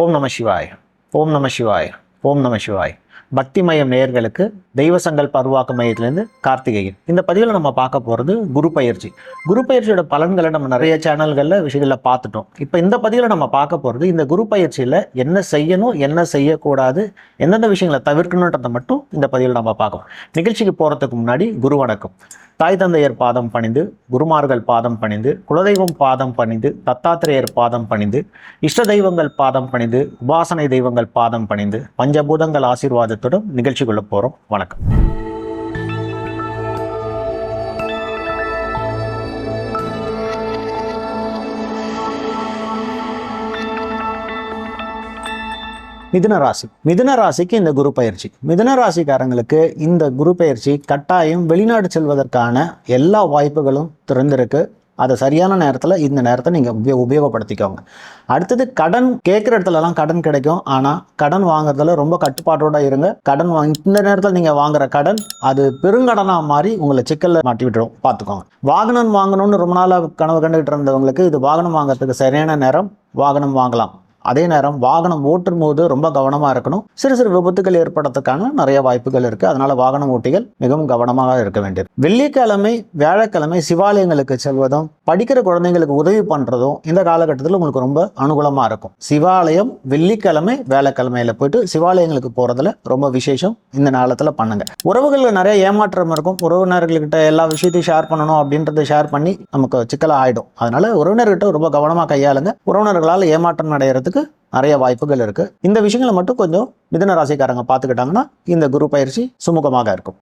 ஓம் நம சிவாய் ஓம் நம சிவாய் ஓம் நம சிவாய். பக்தி மயம் நேயர்களுக்கு தெய்வ சங்கல்ப அருவாக்கு மையத்திலேருந்து கார்த்திகேயன். இந்த பதிவில் நம்ம பார்க்க போகிறது குரு பயிற்சி. குரு பயிற்சியோட பலன்களை நம்ம நிறைய சேனல்களில் விஷயங்களில் பார்த்துட்டோம். இப்போ இந்த பதிவில் நம்ம பார்க்க போகிறது இந்த குரு பயிற்சியில் என்ன செய்யணும் என்ன செய்யக்கூடாது எந்தெந்த விஷயங்களை தவிர்க்கணுன்றதை மட்டும் இந்த பதிவில் நம்ம பார்க்கணும் நிகழ்ச்சிக்கு போகிறதுக்கு முன்னாடி குரு வணக்கம். தாய் தந்தையர் பாதம் பணிந்து குருமார்கள் பாதம் பணிந்து குலதெய்வம் பாதம் பணிந்து தத்தாத்திரேயர் பாதம் பணிந்து இஷ்ட தெய்வங்கள் பாதம் பணிந்து உபாசனை தெய்வங்கள் பாதம் பணிந்து பஞ்சபூதங்கள் ஆசீர்வாதத்துடன் நிகழ்ச்சிக்குள்ள போகிறோம் வணக்கம். மிதுன ராசி. மிதுன ராசிக்கு இந்த குரு பயிற்சி. மிதுன ராசிக்காரங்களுக்கு இந்த குரு பயிற்சி கட்டாயம் வெளிநாடு செல்வதற்கான எல்லா வாய்ப்புகளும் திறந்திருக்கு. அதை சரியான நேரத்தில் இந்த நேரத்தை நீங்கள் உபயோ உபயோகப்படுத்திக்கோங்க. அடுத்தது கடன் கேட்குற இடத்துலலாம் கடன் கிடைக்கும். ஆனால் கடன் வாங்குறதுல ரொம்ப கட்டுப்பாட்டோடு இருங்க. கடன் வாங்கி இந்த நேரத்தில் நீங்கள் வாங்குற கடன் அது பெருங்கடனாக மாறி உங்களை சிக்கலில் மாட்டி விட்டுரும். பார்த்துக்கோங்க வாகனம் வாங்கணும்னு ரொம்ப நாளாக கனவு கண்டுகிட்டு இருந்தவங்களுக்கு இது வாகனம் வாங்குறதுக்கு சரியான நேரம் வாகனம் வாங்கலாம். அதே நேரம் வாகனம் ஓட்டும் போது ரொம்ப கவனமாக இருக்கணும். சிறு சிறு விபத்துகள் ஏற்படுறதுக்கான நிறைய வாய்ப்புகள் இருக்கு. அதனால வாகன ஓட்டிகள் மிகவும் கவனமாக இருக்க வேண்டியது. வெள்ளிக்கிழமை வியாழக்கிழமை சிவாலயங்களுக்கு செல்வதும் படிக்கிற குழந்தைங்களுக்கு உதவி பண்றதும் இந்த காலகட்டத்தில் உங்களுக்கு ரொம்ப அனுகூலமாக இருக்கும். சிவாலயம் வெள்ளிக்கிழமை வியாழக்கிழமையில போயிட்டு சிவாலயங்களுக்கு போறதுல ரொம்ப விசேஷம் இந்த நேரத்தில் பண்ணுங்க. உறவுகளில் நிறைய ஏமாற்றம் இருக்கும். உறவினர்கள்கிட்ட எல்லா விஷயத்தையும் ஷேர் பண்ணணும் அப்படின்றத ஷேர் பண்ணி நமக்கு சிக்கலாக ஆயிடும் அதனால உறவினர்கிட்ட ரொம்ப கவனமாக கையாளுங்க. உறவினர்களால் ஏமாற்றம் அடைகிறதுக்கு நிறைய வாய்ப்புகள் இருக்கு. இந்த விஷயங்களை மட்டும் கொஞ்சம் மிதன ராசிக்காரங்க பார்த்துக்கிட்டாங்கன்னா இந்த குரு பயிற்சி சுமூகமாக இருக்கும்.